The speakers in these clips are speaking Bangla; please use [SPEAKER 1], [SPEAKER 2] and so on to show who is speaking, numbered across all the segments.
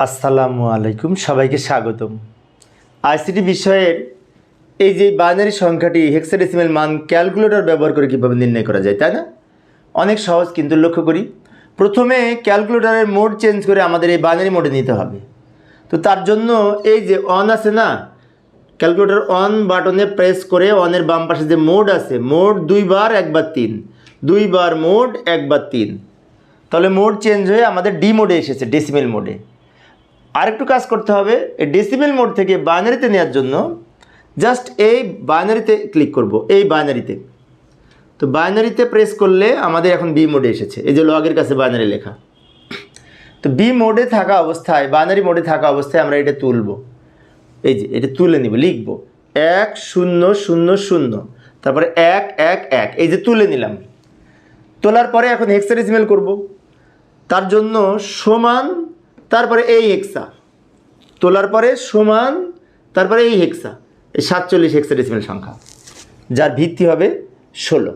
[SPEAKER 1] আসসালামু আলাইকুম, সবাইকে স্বাগতম। আইসিটি বিষয়ের এই যে বাইনারি সংখ্যাটি হেক্সাডেসিমেল মান ক্যালকুলেটর ব্যবহার করে কীভাবে নির্ণয় করা যায়, তাই না? অনেক সহজ কিন্তু লক্ষ্য করি। প্রথমে ক্যালকুলেটরের মোড চেঞ্জ করে আমাদের এই বাইনারি মোডে নিতে হবে। তো তার জন্য এই যে অন আছে না ক্যালকুলেটর অন বাটনে প্রেস করে অনের বাম পাশে যে মোড আছে মোড দুইবার একবার তিন দুইবার মোড একবার তিন। তাহলে মোড চেঞ্জ হয়ে আমাদের ডি মোডে এসেছে ডেসিমেল মোডে আরেকটু কাজ করতে হবে, এই ডেসিমেল মোড থেকে বাইনারিতে নেওয়ার জন্য জাস্ট এই বাইনারিতে ক্লিক করব, এই বাইনারিতে তো। বাইনারিতে প্রেস করলে আমাদের এখন বি মোডে এসেছে, এই যে লগের কাছে বাইনারি লেখা। তো বি মোডে থাকা অবস্থায় বাইনারি মোডে থাকা অবস্থায় আমরা এটা তুলব। এই যে, এটা তুলে নিব, লিখব। এক শূন্য শূন্য শূন্য, তারপরে এক এক এক, এই যে তুলে নিলাম। তোলার পরে এখন হেক্সাডেসিমেল করব। তার জন্য সমান তারপরে এই হেক্সা। তোলার পরে সমান, তারপরে এই হেক্সা। এই সাতচল্লিশ হেক্সাডেসিমেল সংখ্যা, যার ভিত্তি হবে ষোলো।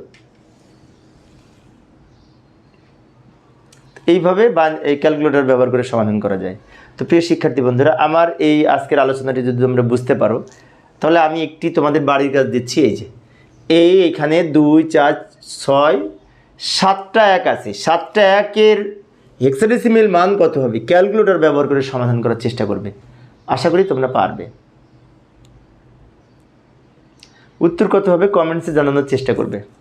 [SPEAKER 1] এইভাবে এই ক্যালকুলেটর ব্যবহার করে সমাধান করা যায়। তো প্রিয় শিক্ষার্থী বন্ধুরা, আমার এই আজকের আলোচনাটি যদি তোমরা বুঝতে পারো, তাহলে আমি একটি তোমাদের বাড়ির কাজ দিচ্ছি, এই যে। এই এখানে দুই, চার, ছয়, সাতটা এক আছে। সাতটা একের হেক্সাডেসিমেল মান কত হবে? ক্যালকুলেটর ব্যবহার করে সমাধান করার চেষ্টা করবে। আশা করি তোমরা পারবে। উত্তর কত হবে? কমেন্টসে জানানোর চেষ্টা করবে।